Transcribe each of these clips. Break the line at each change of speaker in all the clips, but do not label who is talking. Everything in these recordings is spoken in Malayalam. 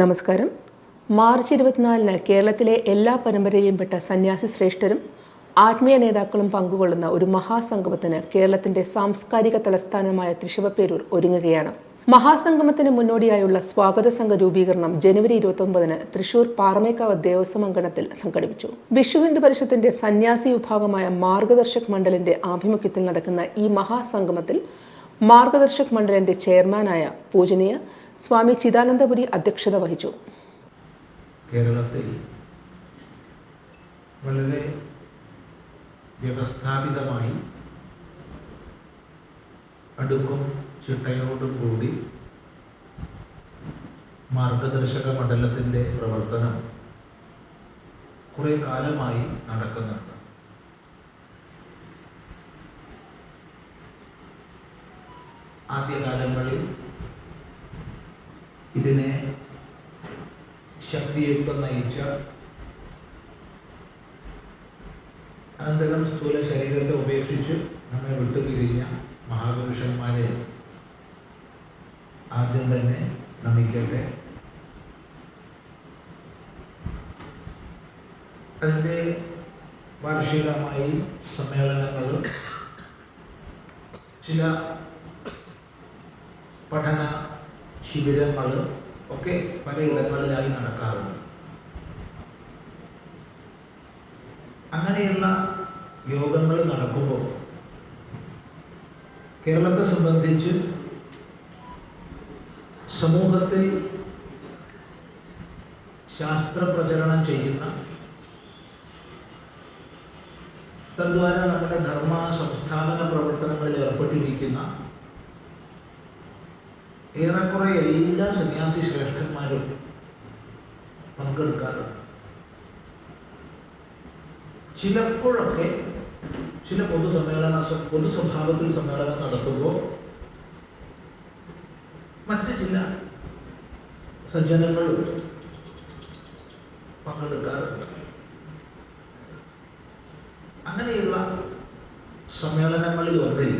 നമസ്കാരം. മാർച്ച് ഇരുപത്തിനാലിന് കേരളത്തിലെ എല്ലാ പരമ്പരയിലുംപ്പെട്ട സന്യാസി ശ്രേഷ്ഠരും ആത്മീയ നേതാക്കളും പങ്കുകൊള്ളുന്ന ഒരു മഹാസംഗമത്തിന് കേരളത്തിന്റെ സാംസ്കാരിക തലസ്ഥാനമായ തൃശിവപ്പേരൂർ ഒരുങ്ങുകയാണ്. മഹാസംഗമത്തിന് മുന്നോടിയായുള്ള സ്വാഗത സംഘ രൂപീകരണം ജനുവരി ഇരുപത്തൊമ്പതിന് തൃശൂർ പാറമേക്കാവ് ദേവസ്വം അങ്കണത്തിൽ സംഘടിപ്പിച്ചു. വിശ്വഹിന്ദു പരിഷത്തിന്റെ സന്യാസി വിഭാഗമായ മാർഗദർശക് മണ്ഡലിന്റെ ആഭിമുഖ്യത്തിൽ നടക്കുന്ന ഈ മഹാസംഗമത്തിൽ മാർഗദർശക് മണ്ഡലിന്റെ ചെയർമാനായ പൂജനീയ സ്വാമി ചിദാനന്ദപുരി അധ്യക്ഷത വഹിച്ചു.
കേരളത്തിൽ വളരെ വ്യവസ്ഥാപിതമായി അടുക്കും ചിട്ടയോടും കൂടി മാർഗദർശക മണ്ഡലത്തിന്റെ പ്രവർത്തനം കുറേ കാലമായി നടക്കുന്നുണ്ട്. ആദ്യകാലങ്ങളിൽ ഇതിനെ ശക്തിയുക്തം നയിച്ച അനന്തരം സ്ഥൂല ശരീരത്തെ ഉപേക്ഷിച്ച് നമ്മെ വിട്ടുപിരിഞ്ഞ മഹാപുരുഷന്മാരെ ആദ്യം തന്നെ നമിക്കട്ടെ. അതിന്റെ വാർഷികമായി സമ്മേളനങ്ങളും ചില പഠന ശിബിരങ്ങൾ ഒക്കെ പലയിടങ്ങളിലായി നടക്കാറുണ്ട്. അങ്ങനെയുള്ള യോഗങ്ങൾ നടക്കുമ്പോൾ കേരളത്തെ സംബന്ധിച്ച് സമൂഹത്തിൽ ശാസ്ത്രപ്രചരണം ചെയ്യുന്ന തദ്വാര നമ്മുടെ ധർമ്മ സംസ്ഥാപന പ്രവർത്തനങ്ങളിൽ ഏർപ്പെട്ടിരിക്കുന്ന ഏറെക്കുറെ എല്ലാ സന്യാസി ശ്രേഷ്ഠന്മാരും പങ്കെടുക്കാറുണ്ട്. ചിലപ്പോഴൊക്കെ ചില പൊതുസമ്മേളന പൊതു സ്വഭാവത്തിൽ സമ്മേളനം നടത്തുമ്പോൾ മറ്റ് ചില സജ്ജനങ്ങളും പങ്കെടുക്കാറുണ്ട്. അങ്ങനെയുള്ള സമ്മേളനങ്ങളിൽ ഒന്നിൽ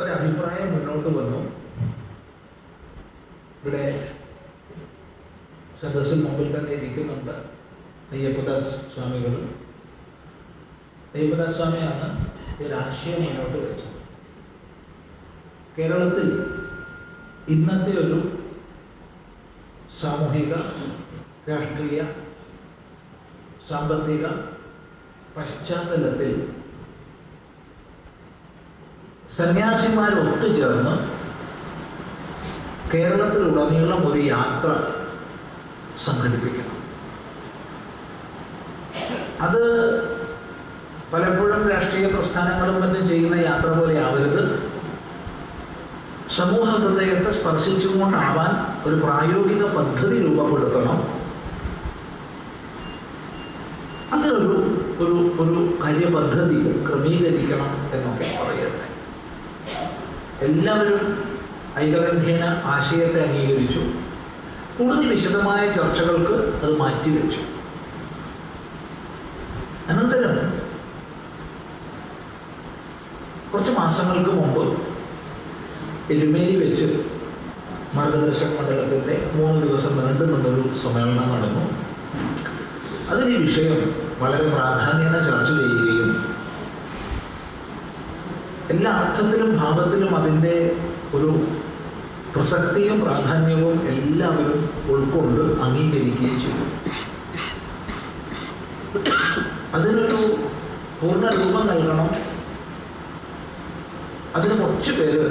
ഒരഭിപ്രായം മുന്നോട്ട് വന്നു. ഇവിടെ സദസ്സിൽ മുമ്പിൽ തന്നെ ഇരിക്കുന്നുണ്ട് അയ്യപ്പദാസ് സ്വാമികളും അയ്യപ്പദാസ് സ്വാമിയാണ് ഒരു ആശയം മുന്നോട്ട് വെച്ചത്. കേരളത്തിൽ ഇന്നത്തെ ഒരു സാമൂഹിക രാഷ്ട്രീയ സാമ്പത്തിക പശ്ചാത്തലത്തിൽ സന്യാസിമാർ ഒത്തുചേർന്ന് കേരളത്തിലുടനീളം ഒരു യാത്ര സംഘടിപ്പിക്കണം. അത് പലപ്പോഴും രാഷ്ട്രീയ പ്രസ്ഥാനങ്ങളും മറ്റും ചെയ്യുന്ന യാത്ര പോലെ ആവരുത്. സമൂഹ ഹൃദയത്തെ സ്പർശിച്ചുകൊണ്ടാവാൻ ഒരു പ്രായോഗിക പദ്ധതി രൂപപ്പെടുത്തണം. അതിനൊരു ഒരു ഒരു കാര്യപദ്ധതി ക്രമീകരിക്കണം എന്നൊക്കെ എല്ലാവരും ഐകകണ്ഠ്യേന ആശയത്തെ അംഗീകരിച്ചു. കൂടുതൽ വിശദമായ ചർച്ചകൾക്ക് അത് മാറ്റിവെച്ചു അനന്തരം കുറച്ച് മാസങ്ങൾക്ക് മുമ്പ് എരുമേലി വെച്ച് മാർഗദർശക മണ്ഡലത്തിന്റെ മൂന്ന് ദിവസം നീണ്ടു നിന്നൊരു സമ്മേളനം നടന്നു. അതിൽ ഈ വിഷയം വളരെ പ്രാധാന്യേന ചർച്ച ചെയ്യുകയും എല്ലാ അർത്ഥത്തിലും ഭാവത്തിലും അതിന്റെ ഒരു പ്രസക്തിയും പ്രാധാന്യവും എല്ലാവരും ഉൾക്കൊണ്ട് അംഗീകരിക്കുകയും ചെയ്തു. അതിനൊരു പൂർണ രൂപം നൽകണം. അതിന് കുറച്ച് പേര്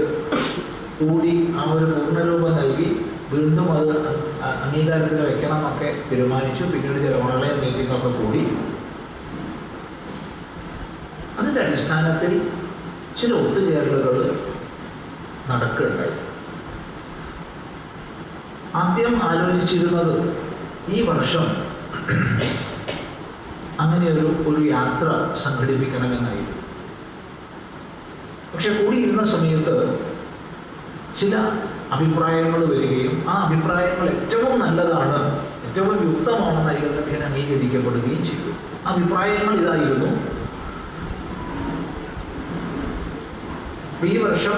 കൂടി ആ ഒരു പൂർണരൂപം നൽകി വീണ്ടും അത് അംഗീകാരത്തിൽ വെക്കണം എന്നൊക്കെ തീരുമാനിച്ചു. പിന്നീട് ചില ഓൺലൈൻ മീറ്റിംഗൊക്കെ കൂടി. അതിന്റെ അടിസ്ഥാനത്തിൽ ചില ഒത്തുചേരലുകൾ നടക്കുകയുണ്ടായി. ആദ്യം ആലോചിച്ചിരുന്നത് ഈ വർഷം അങ്ങനെയൊരു ഒരു യാത്ര സംഘടിപ്പിക്കണമെന്നായിരുന്നു. പക്ഷെ കൂടിയിരുന്ന സമയത്ത് ചില അഭിപ്രായങ്ങൾ വരികയും ആ അഭിപ്രായങ്ങൾ ഏറ്റവും നല്ലതാണ് ഏറ്റവും യുക്തമാണെന്ന് അദ്ദേഹം അംഗീകരിക്കപ്പെടുകയും ചെയ്തു. അഭിപ്രായങ്ങൾ ഇതായിരുന്നു ഈ വർഷം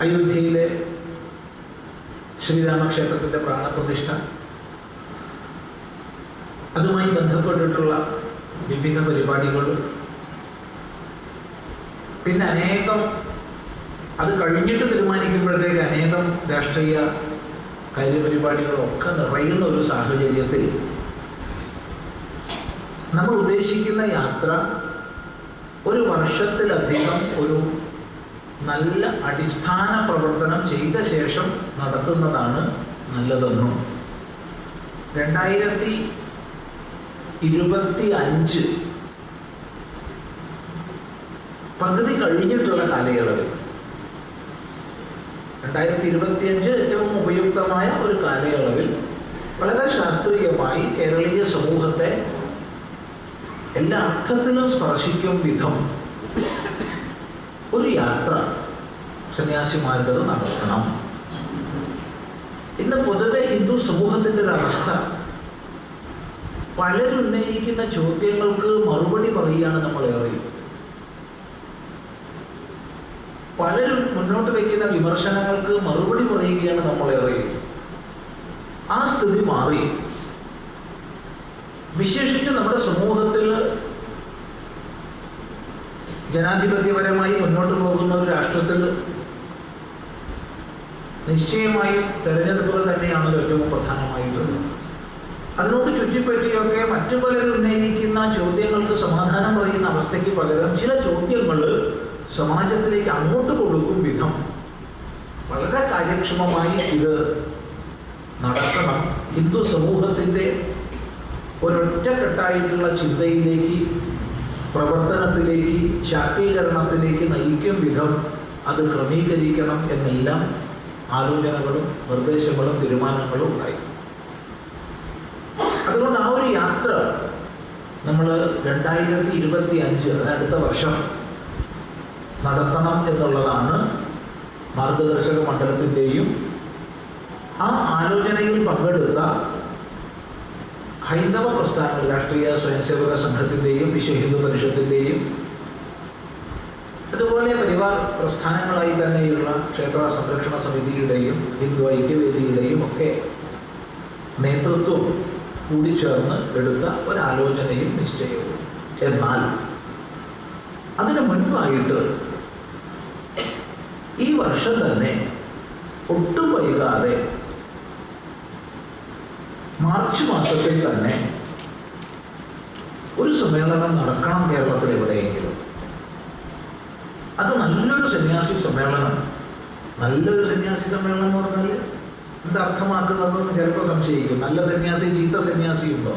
അയോധ്യയിലെ ശ്രീരാമക്ഷേത്രത്തിന്റെ പ്രാണപ്രതിഷ്ഠ അതുമായി ബന്ധപ്പെട്ടിട്ടുള്ള വിവിധ പരിപാടികൾ പിന്നെ അനേകം അത് കഴിഞ്ഞിട്ട് തീരുമാനിക്കുമ്പോഴത്തേക്ക് അനേകം രാഷ്ട്രീയ കാര്യപരിപാടികളൊക്കെ നിറയുന്ന ഒരു സാഹചര്യത്തിൽ നമ്മൾ ഉദ്ദേശിക്കുന്ന യാത്ര ഒരു വർഷത്തിലധികം ഒരു നല്ല അടിസ്ഥാന പ്രവർത്തനം ചെയ്ത ശേഷം നടത്തുന്നതാണ് നല്ലതെന്നും രണ്ടായിരത്തി ഇരുപത്തി അഞ്ച് പകുതി കഴിഞ്ഞിട്ടുള്ള കാലയളവിൽ രണ്ടായിരത്തി ഇരുപത്തിയഞ്ച് ഏറ്റവും ഉപയുക്തമായ ഒരു കാലയളവിൽ വളരെ ശാസ്ത്രീയമായി കേരളീയ സമൂഹത്തെ എല്ലാ അർത്ഥത്തിലും സ്പർശിക്കും വിധം ഒരു യാത്ര സന്യാസിമാരുടേത് നടത്തണം. ഇന്ന് പൊതുവെ ഹിന്ദു സമൂഹത്തിന്റെ ഒരു അവസ്ഥ. പലരുന്നയിക്കുന്ന ചോദ്യങ്ങൾക്ക് മറുപടി പറയുകയാണ് നമ്മൾ ഏറെ പലരും മുന്നോട്ട് വയ്ക്കുന്ന വിമർശനങ്ങൾക്ക് മറുപടി പറയുകയാണ് നമ്മൾ ഏറെ ആ സ്ഥിതി മാറി. വിശേഷിച്ച് നമ്മുടെ സമൂഹത്തിൽ ജനാധിപത്യപരമായി മുന്നോട്ട് പോകുന്ന ഒരു രാഷ്ട്രത്തിൽ നിശ്ചയമായും തെരഞ്ഞെടുപ്പുകൾ തന്നെയാണല്ലോ ഏറ്റവും പ്രധാനമായിട്ടുള്ളത്. അതിനോട് ചുറ്റിപ്പറ്റിയൊക്കെ മറ്റു പലരും ഉന്നയിക്കുന്ന ചോദ്യങ്ങൾക്ക് സമാധാനം പറയുന്ന അവസ്ഥയ്ക്ക് പകരം ചില ചോദ്യങ്ങൾ സമാജത്തിലേക്ക് അങ്ങോട്ട് കൊടുക്കും വിധം വളരെ കാര്യക്ഷമമായി ഇത് നടക്കണം ഹിന്ദു സമൂഹത്തിന്റെ ഒരൊറ്റക്കെട്ടായിട്ടുള്ള ചിന്തയിലേക്ക് പ്രവർത്തനത്തിലേക്ക് ശാക്തീകരണത്തിലേക്ക് നയിക്കും വിധം അത് ക്രമീകരിക്കണം എന്നെല്ലാം ആലോചനകളും നിർദ്ദേശങ്ങളും തീരുമാനങ്ങളും ഉണ്ടായി. അതുകൊണ്ട് ആ ഒരു യാത്ര നമ്മൾ രണ്ടായിരത്തി ഇരുപത്തി അഞ്ച് അടുത്ത വർഷം നടത്തണം എന്നുള്ളതാണ് മാർഗദർശക മണ്ഡലത്തിന്റെയും ആ ആലോചനയിൽ പങ്കെടുത്ത ഹൈന്ദവ പ്രസ്ഥാനങ്ങൾ രാഷ്ട്രീയ സ്വയംസേവക സംഘത്തിന്റെയും വിശ്വ ഹിന്ദു പരിഷത്തിന്റെയും അതുപോലെ പരിവാർ പ്രസ്ഥാനങ്ങളായി തന്നെയുള്ള ക്ഷേത്ര സംരക്ഷണ സമിതിയുടെയും ഹിന്ദു ഐക്യവേദിയുടെയും ഒക്കെ നേതൃത്വം കൂടിച്ചേർന്ന് എടുത്ത ഒരാലോചനയും നിശ്ചയവും. എന്നാൽ അതിനു മുൻപായിട്ട് ഈ വർഷം തന്നെ ഒട്ടും വൈകാതെ മാർച്ച് മാസത്തിൽ തന്നെ ഒരു സമ്മേളനം നടക്കണം കേരളത്തിൽ എവിടെയെങ്കിലും. അത് നല്ലൊരു സന്യാസി സമ്മേളനം നല്ലൊരു സന്യാസി സമ്മേളനം എന്ന് പറഞ്ഞാൽ എന്താ അർത്ഥമാക്കുന്നതെന്ന് ചിലപ്പോൾ സംശയിക്കും. നല്ല സന്യാസി ചീത്ത സന്യാസി ഉണ്ടോ?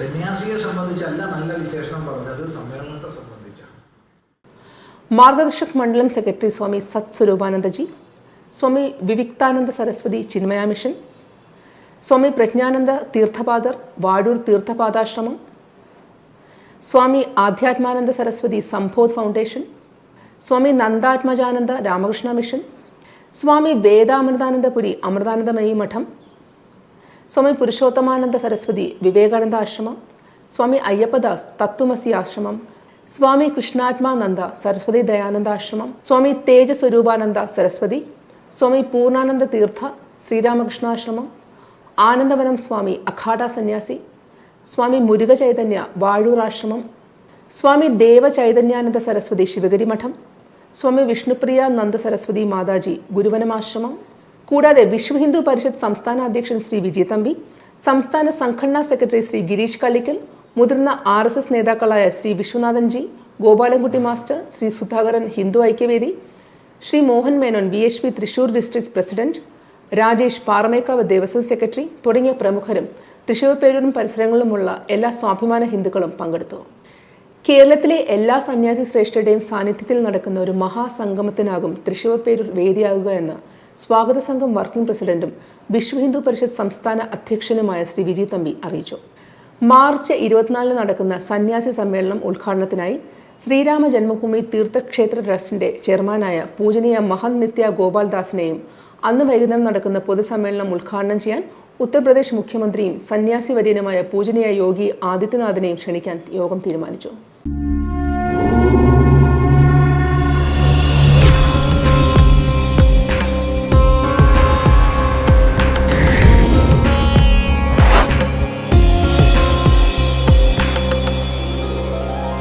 സന്യാസിയെ സംബന്ധിച്ചല്ല നല്ല വിശേഷണം പറഞ്ഞത് സമ്മേളനത്തെ സംബന്ധിച്ചാണ്.
മാർഗദർശക് മണ്ഡലം secretary Swami Sat Swarupanandaji Swami Viviktananda Saraswati Chinmaya mission Swami Prajnananda Theerthapadar Vazhoor Theerthapadashramam Swami Adhyatmananda Saraswati Sambodh foundation Swami Nandatmajananda Ramakrishna mission Swami Vedamritanandapuri Amritanandamayi Math Swami Purushothamananda Saraswati Vivekananda ആശ്രമം സ്വാമി അയ്യപ്പദാസ് തത്വമസി ആശ്രമം സ്വാമി കൃഷ്ണാത്മാനന്ദ സരസ്വതി ദയാനന്ദ ആശ്രമം സ്വാമി തേജസ്വരൂപാനന്ദ സരസ്വതി സ്വാമി പൂർണാനന്ദ തീർത്ഥ ശ്രീരാമകൃഷ്ണാശ്രമം ആനന്ദവനം സ്വാമി അഖാഡ സന്യാസി സ്വാമി മുരുക ചൈതന്യ വാഴൂർ ആശ്രമം സ്വാമി ദേവ ചൈതന്യാനന്ദ സരസ്വതി ശിവഗിരി മഠം സ്വാമി വിഷ്ണുപ്രിയ നന്ദ സരസ്വതി മാതാജി ഗുരുവനമാശ്രമം കൂടാതെ വിശ്വ ഹിന്ദു പരിഷത്ത് സംസ്ഥാന അധ്യക്ഷൻ ശ്രീ വിജയ തമ്പി സംസ്ഥാന സംഘടനാ സെക്രട്ടറി ശ്രീ ഗിരീഷ് കള്ളിക്കൽ മുതിർന്ന ആർ എസ് എസ് നേതാക്കളായ Shri Viswanathan ji Gopalankutty master Shri Sudhakaran Hindu Aikyavedi Shri Mohan Menon V H P Thrissur district president Rajesh Paramekkavu Devaswom secretary തുടങ്ങിയ പ്രമുഖരും തൃശൂർ പേരൂരും പരിസരങ്ങളിലുമുള്ള എല്ലാ സ്വാഭിമാന ഹിന്ദുക്കളും പങ്കെടുത്തു. കേരളത്തിലെ എല്ലാ സന്യാസി ശ്രേഷ്ഠരുടെയും സാന്നിധ്യത്തിൽ നടക്കുന്ന ഒരു മഹാസംഗമത്തിനാകും തൃശൂർ പേരൂർ വേദിയാകുക എന്ന് സ്വാഗത സംഘം വർക്കിംഗ് പ്രസിഡന്റും വിശ്വ ഹിന്ദു പരിഷത്ത് സംസ്ഥാന അധ്യക്ഷനുമായ ശ്രീ വിജി തമ്പി അറിയിച്ചു. മാർച്ച് ഇരുപത്തിനാലിന് നടക്കുന്ന സന്യാസി സമ്മേളനം ഉദ്ഘാടനത്തിനായി ശ്രീരാമ ജന്മഭൂമി തീർത്ഥക്ഷേത്ര ട്രസ്റ്റിന്റെ ചെയർമാനായ പൂജനീയ മഹൻ നിത്യ ഗോപാൽദാസിനെയും അന്ന് വൈകുന്നേരം നടക്കുന്ന പൊതുസമ്മേളനം ഉദ്ഘാടനം ചെയ്യാൻ ഉത്തർപ്രദേശ് മുഖ്യമന്ത്രിയും സന്യാസി വര്യനുമായ പൂജനീയ യോഗി ആദിത്യനാഥിനെയും ക്ഷണിക്കാൻ യോഗം തീരുമാനിച്ചു.